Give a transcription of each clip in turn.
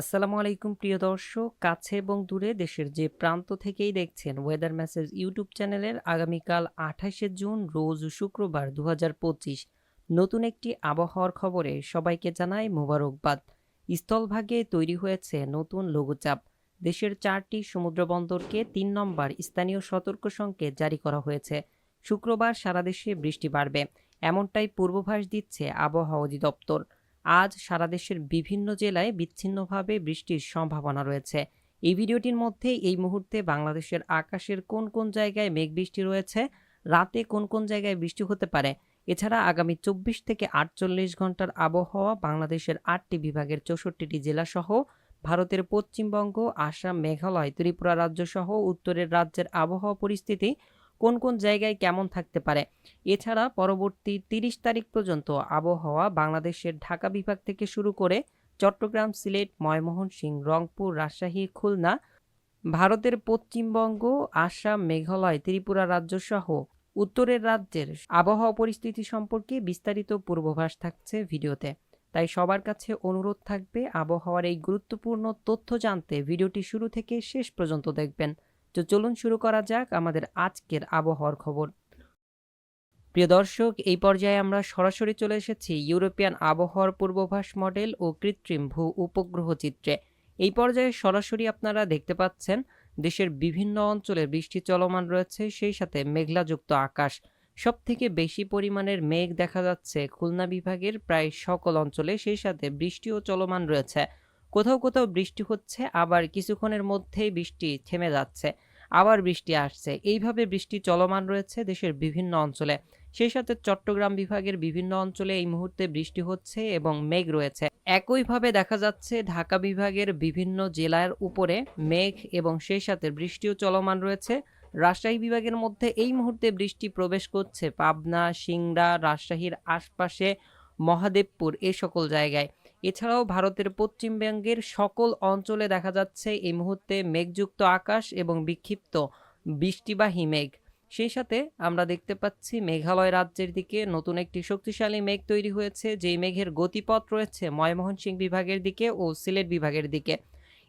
আসসালামু আলাইকুম, প্রিয় দর্শক। কাছে এবং দূরে দেশের যে প্রান্ত থেকেই দেখছেন ওয়েদার মেসেজ ইউটিউব চ্যানেলের আগামীকাল আঠাশে জুন, রোজ শুক্রবার দু হাজার পঁচিশ। নতুন একটি আবহাওয়ার খবরে সবাইকে জানায় মোবারকবাদ। স্থলভাগে তৈরি হয়েছে নতুন লঘুচাপ। দেশের চারটি সমুদ্রবন্দরকে তিন নম্বর স্থানীয় সতর্ক সংকেত জারি করা হয়েছে। শুক্রবার সারা দেশে বৃষ্টি বাড়বে। এমনটাই পূর্বাভাস দিচ্ছে আবহাওয়া অধিদপ্তর। আজ সারা দেশের বিভিন্ন জেলায় বিচ্ছিন্নভাবে বৃষ্টির সম্ভাবনা রয়েছে। এই ভিডিওটির মধ্যে এই মুহূর্তে বাংলাদেশের আকাশের কোন কোন জায়গায় মেঘ বৃষ্টি রয়েছে, রাতে কোন কোন জায়গায় বৃষ্টি হতে পারে, এছাড়া আগামী চব্বিশ থেকে আটচল্লিশ ঘণ্টার আবহাওয়া বাংলাদেশের আটটি বিভাগের চৌষট্টিটি জেলাসহ, ভারতের পশ্চিমবঙ্গ, আসাম, মেঘালয়, ত্রিপুরা রাজ্য সহ উত্তরের রাজ্যের আবহাওয়া পরিস্থিতি কোন কোন জায়গায় কেমন থাকতে পারে? এছাড়া পরবর্তী তিরিশ তারিখ পর্যন্ত আবহাওয়া বাংলাদেশের ঢাকা বিভাগ থেকে শুরু করে চট্টগ্রাম, সিলেট, ময়মনসিংহ, রংপুর, রাজশাহী, খুলনা, ভারতের পশ্চিমবঙ্গ, আসাম, মেঘালয়, ত্রিপুরা রাজ্য সহ উত্তরের রাজ্যের আবহাওয়া পরিস্থিতি সম্পর্কে বিস্তারিত পূর্বাভাস থাকছে ভিডিওতে। তাই সবার কাছে অনুরোধ থাকবে আবহাওয়ার এই গুরুত্বপূর্ণ তথ্য জানতে ভিডিওটি শুরু থেকে শেষ পর্যন্ত দেখবেন। তো চলুন শুরু করা যাক আমাদের আজকের আবহাওয়ার খবর। প্রিয় দর্শক, এই পর্যায়ে আমরা সরাসরি চলে এসেছি ইউরোপিয়ান আবহাওয়ার পূর্বভাস মডেল ও কৃত্রিম ভূ উপগ্রহ চিত্রে। এই পর্যায়ে সরাসরি আপনারা দেখতে পাচ্ছেন দেশের বিভিন্ন অঞ্চলে বৃষ্টি চলমান রয়েছে, সেই সাথে মেঘলাযুক্ত আকাশ। সব থেকে বেশি পরিমাণের মেঘ দেখা যাচ্ছে খুলনা বিভাগের প্রায় সকল অঞ্চলে, সেই সাথে বৃষ্টিও চলমান রয়েছে। কোথাও কোথাও বৃষ্টি হচ্ছে, আবার কিছুক্ষণের মধ্যেই বৃষ্টি থেমে যাচ্ছে। আবার বৃষ্টি আসছে। এইভাবে বৃষ্টি চলমান রয়েছে দেশের বিভিন্ন অঞ্চলে। সেই সাথে চট্টগ্রাম বিভাগের বিভিন্ন অঞ্চলে এই মুহূর্তে বৃষ্টি হচ্ছে এবং মেঘ রয়েছে। একইভাবে দেখা যাচ্ছে ঢাকা বিভাগের বিভিন্ন জেলার উপরে মেঘ এবং সেই সাথে বৃষ্টিও চলমান রয়েছে। রাজশাহী বিভাগের মধ্যে এই মুহূর্তে বৃষ্টি প্রবেশ করছে পাবনা, সিংড়া, রাজশাহীর আশপাশে মহাদেবপুর এ সকল জায়গায়। এছাড়াও ভারতের পশ্চিমবঙ্গের সকল অঞ্চলে দেখা যাচ্ছে এই মুহূর্তে মেঘযুক্ত আকাশ এবং বিক্ষিপ্ত বৃষ্টিবাহী মেঘ। সেই সাথে আমরা দেখতে পাচ্ছি মেঘালয় রাজ্যের দিকে নতুন একটি শক্তিশালী মেঘ তৈরি হয়েছে, যেই মেঘের গতিপথ রয়েছে ময়মোহনসিং বিভাগের দিকে ও সিলেট বিভাগের দিকে।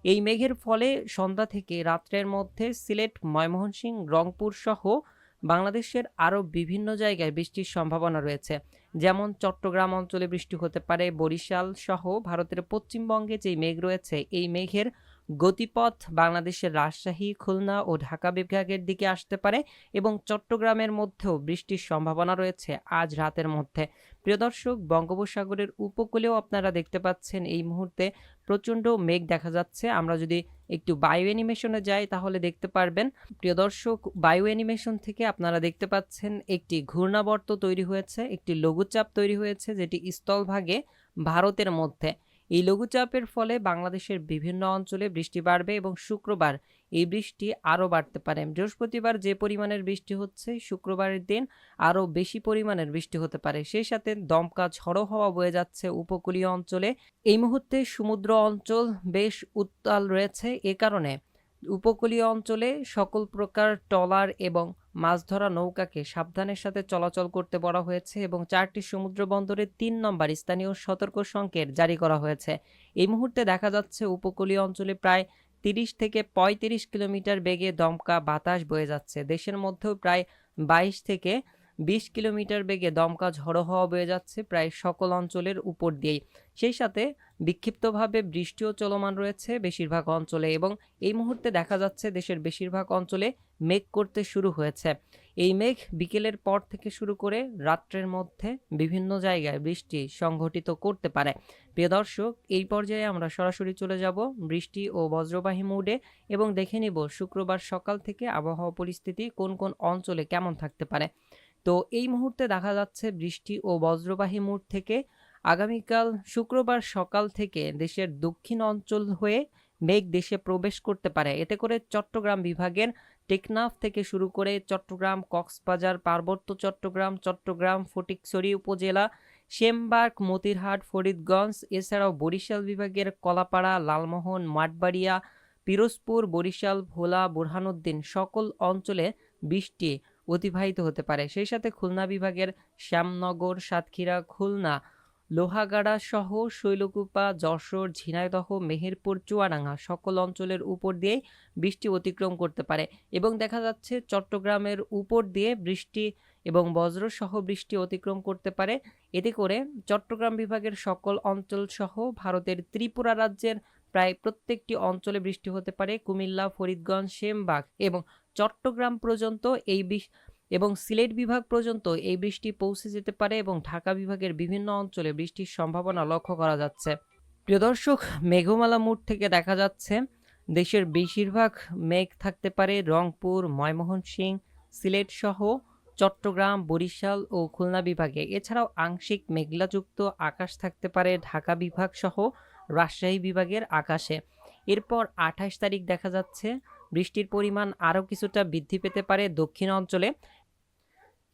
এই মেঘের ফলে সন্ধ্যা থেকে রাত্রের মধ্যে সিলেট ময়মোহনসিং রংপুর সহ বাংলাদেশের আরও বিভিন্ন জায়গায় বৃষ্টির সম্ভাবনা রয়েছে। যেমন চট্টগ্রাম অঞ্চলে বৃষ্টি হতে পারে, বরিশাল সহ ভারতের পশ্চিমবঙ্গে যেই মেঘ রয়েছে, এই মেঘের গতিপথ বাংলাদেশের রাজশাহী, খুলনা ও ঢাকা বিভাগের দিকে আসতে পারে এবং চট্টগ্রামের মধ্যেও বৃষ্টির সম্ভাবনা রয়েছে আজ রাতের মধ্যে। প্রিয় দর্শক, বঙ্গোপসাগরের উপকূলেও আপনারা দেখতে পাচ্ছেন এই মুহূর্তে প্রচণ্ড মেঘ দেখা যাচ্ছে। আমরা যদি একটু বায়ু অ্যানিমেশনে যাই তাহলে দেখতে পারবেন, প্রিয় দর্শক, বায়ু অ্যানিমেশন থেকে আপনারা দেখতে পাচ্ছেন একটি ঘূর্ণাবর্ত তৈরি হয়েছে, একটি লঘুচাপ তৈরি হয়েছে যেটি স্থলভাগে ভারতের মধ্যে। এই লঘুচাপের ফলে বাংলাদেশের বিভিন্ন অঞ্চলে বৃষ্টি বাড়বে এবং শুক্রবার এই বৃষ্টি আরও বাড়তে পারে। বৃহস্পতিবার যে পরিমাণের বৃষ্টি হচ্ছে, শুক্রবারের দিন আরও বেশি পরিমাণের বৃষ্টি হতে পারে। সেই সাথে দমকা ঝড়ো হওয়া বয়ে যাচ্ছে উপকূলীয় অঞ্চলে। এই মুহূর্তে সমুদ্র অঞ্চল বেশ উত্তাল রয়েছে। এ কারণে উপকূলীয় অঞ্চলে সকল প্রকার ট্রলার এবং মাছ ধরা নৌকাকে সাবধানের সাথে চলাচল করতে বলা হয়েছে এবং চারটি সমুদ্র বন্দরে তিন নম্বর স্থানীয় সতর্ক সংকেত জারি করা হয়েছে। এই মুহূর্তে দেখা যাচ্ছে উপকূলীয় অঞ্চলে প্রায় তিরিশ থেকে ৩৫ কিলোমিটার বেগে দমকা বাতাস বয়ে যাচ্ছে। দেশের মধ্যেও প্রায় বাইশ থেকে বিশ কিলোমিটার বেগে দমকা ঝড়ো হওয়া বয়ে যাচ্ছে প্রায় সকল অঞ্চলের উপর দিয়েই। সেই সাথে বিক্ষিপ্তভাবে বৃষ্টিও চলমান রয়েছে বেশিরভাগ অঞ্চলে এবং এই মুহূর্তে দেখা যাচ্ছে দেশের বেশিরভাগ অঞ্চলে মেঘ করতে শুরু হয়েছে। এই মেঘ বিকেলের পর থেকে শুরু করে রাত্রের মধ্যে বিভিন্ন জায়গায় বৃষ্টি সংঘটিত করতে পারে। প্রিয় দর্শক, এই পর্যায়ে আমরা সরাসরি চলে যাব বৃষ্টি ও বজ্রবাহী মুডে এবং দেখে নিব শুক্রবার সকাল থেকে আবহাওয়া পরিস্থিতি কোন কোন অঞ্চলে কেমন থাকতে পারে। তো এই মুহূর্তে দেখা যাচ্ছে বৃষ্টি ও বজ্রবাহী মুড থেকে আগামীকাল শুক্রবার সকাল থেকে দেশের দক্ষিণ অঞ্চল হয়ে মেঘ দেশে প্রবেশ করতে পারে। এতে করে চট্টগ্রাম বিভাগের টেকনাফ থেকে শুরু করে চট্টগ্রাম, কক্সবাজার, পার্বত্য চট্টগ্রাম চট্টগ্রাম, ফটিকছড়ি উপজেলা সেমবার্গ মতিরহাট, ফরিদগঞ্জ, এছাড়াও বরিশাল বিভাগের কলাপাড়া, লালমোহন, মাঠবাড়িয়া, পিরোজপুর, বরিশাল, ভোলা, বুরহানুদ্দিন সকল অঞ্চলে বৃষ্টি অতিবাহিত হতে পারে। সেই সাথে খুলনা বিভাগের শ্যামনগর, সাতক্ষীরা, খুলনা, লোহাগাড়া সহ শৈলকুপা, যশোর, ঝিনাইদহ, মেহেরপুর, চুয়াডাঙ্গা সকল অঞ্চলের উপর দিয়েই বৃষ্টি অতিক্রম করতে পারে এবং দেখা যাচ্ছে চট্টগ্রামের উপর দিয়ে বৃষ্টি এবং বজ্রসহ বৃষ্টি অতিক্রম করতে পারে। এতে করে চট্টগ্রাম বিভাগের সকল অঞ্চল সহ ভারতের ত্রিপুরা রাজ্যের প্রায় প্রত্যেকটি অঞ্চলে বৃষ্টি হতে পারে। কুমিল্লা, ফরিদগঞ্জ, সেমবাগ এবং চট্টগ্রাম পর্যন্ত এই এবং সিলেট বিভাগ পর্যন্ত এই বৃষ্টি পৌঁছে যেতে পারে এবং ঢাকা বিভাগের বিভিন্ন অঞ্চলে বৃষ্টির সম্ভাবনা লক্ষ্য করা যাচ্ছে। প্রিয় দর্শক, মেঘমালা মুড থেকে দেখা যাচ্ছে, দেশের বেশিরভাগ মেঘ থাকতে পারে রংপুর ময়মোহনসিংহ সিলেট সহ চট্টগ্রাম, বরিশাল ও খুলনা বিভাগে। এছাড়াও আংশিক মেঘলাযুক্ত আকাশ থাকতে পারে ঢাকা বিভাগ সহ রাজশাহী বিভাগের আকাশে। এরপর আঠাশ তারিখ দেখা যাচ্ছে, বৃষ্টির পরিমাণ আরও কিছুটা বৃদ্ধি পেতে পারে দক্ষিণ অঞ্চলে।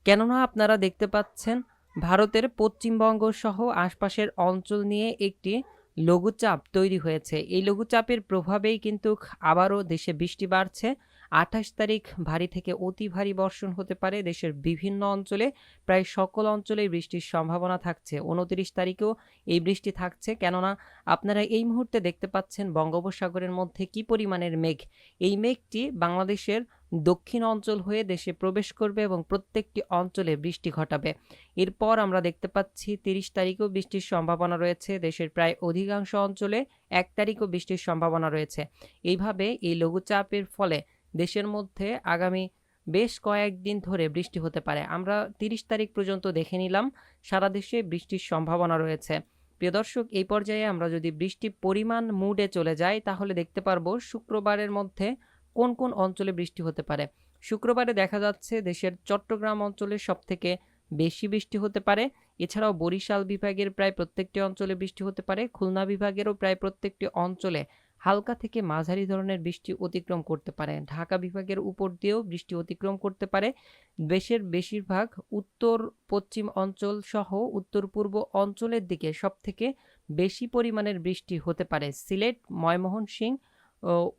কেননা আপনারা দেখতে পাচ্ছেন, ভারতের পশ্চিমবঙ্গ সহ আশপাশের অঞ্চল নিয়ে একটি লঘুচাপ তৈরি হয়েছে। এই লঘুচাপের প্রভাবেই কিন্তু আবারও দেশে বৃষ্টি বাড়ছে। আঠাশ তারিখ ভারী থেকে অতি ভারী বর্ষণ হতে পারে। দেশের বিভিন্ন অঞ্চলে প্রায় সকল অঞ্চলেই বৃষ্টির সম্ভাবনা থাকছে। উনত্রিশ তারিখেও এই বৃষ্টি থাকছে। কেননা আপনারা এই মুহূর্তে দেখতে পাচ্ছেন বঙ্গোপসাগরের মধ্যে কি পরিমাণের মেঘ। এই মেঘটি বাংলাদেশের দক্ষিণ অঞ্চল হয়ে দেশে প্রবেশ করবে এবং প্রত্যেকটি অঞ্চলে বৃষ্টি ঘটাবে। এরপর আমরা দেখতে পাচ্ছি তিরিশ তারিখেও বৃষ্টির সম্ভাবনা রয়েছে। দেশের প্রায় অধিকাংশ অঞ্চলে এক তারিখও বৃষ্টির সম্ভাবনা রয়েছে। এইভাবে এই লঘুচাপের ফলে দেশের মধ্যে আগামী বেশ কয়েকদিন ধরে বৃষ্টি হতে পারে। আমরা তিরিশ তারিখ পর্যন্ত দেখে নিলাম, সারা দেশে বৃষ্টির সম্ভাবনা রয়েছে। প্রিয় দর্শক, এই পর্যায়ে আমরা যদি বৃষ্টির পরিমাণ মুডে চলে যাই, তাহলে দেখতে পারব শুক্রবারের মধ্যে কোন কোন অঞ্চলে বৃষ্টি হতে পারে। শুক্রবারে দেখা যাচ্ছে দেশের চট্টগ্রাম অঞ্চলে সবথেকে বেশি বৃষ্টি হতে পারে। এছাড়াও বরিশাল বিভাগের প্রায় প্রত্যেকটি অঞ্চলে বৃষ্টি হতে পারে। খুলনা বিভাগেরও প্রায় প্রত্যেকটি অঞ্চলে হালকা থেকে মাঝারি ধরনের বৃষ্টি অতিক্রম করতে পারে। ঢাকা বিভাগের উপর দিয়েও বৃষ্টি অতিক্রম করতে পারে। দেশের বেশিরভাগ উত্তর, পশ্চিম অঞ্চল সহ উত্তর পূর্ব অঞ্চলের দিকে সবথেকে বেশি পরিমাণের বৃষ্টি হতে পারে সিলেট ময়মোহন সিং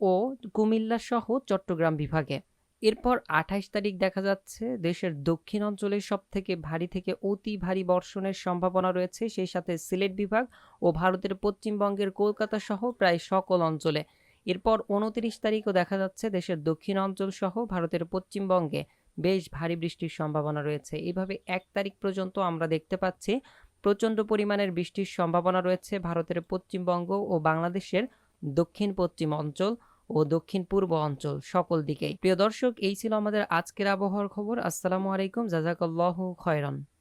ও কুমিল্লা সহ চট্টগ্রাম বিভাগে। এরপর আঠাইশ তারিখ দেখা যাচ্ছে, দেশের দক্ষিণ অঞ্চলে সব থেকে ভারী থেকে অতি ভারী বর্ষণের সম্ভাবনা রয়েছে। সেই সাথে সিলেট বিভাগ ও ভারতের পশ্চিমবঙ্গের কলকাতা সহ প্রায় সকল অঞ্চলে। এরপর উনত্রিশ তারিখও দেখা যাচ্ছে, দেশের দক্ষিণ অঞ্চল সহ ভারতের পশ্চিমবঙ্গে বেশ ভারী বৃষ্টির সম্ভাবনা রয়েছে। এইভাবে এক তারিখ পর্যন্ত আমরা দেখতে পাচ্ছি, প্রচণ্ড পরিমাণের বৃষ্টির সম্ভাবনা রয়েছে ভারতের পশ্চিমবঙ্গ ও বাংলাদেশের দক্ষিণ পশ্চিম অঞ্চল। ও দক্ষিণ পূর্ব অঞ্চল সকল দিকেই। প্রিয় দর্শক, এই ছিল আমাদের আজকের আবহাওয়ার খবর। আসসালামু আলাইকুম। জাজাকাল্লাহ খয়রান।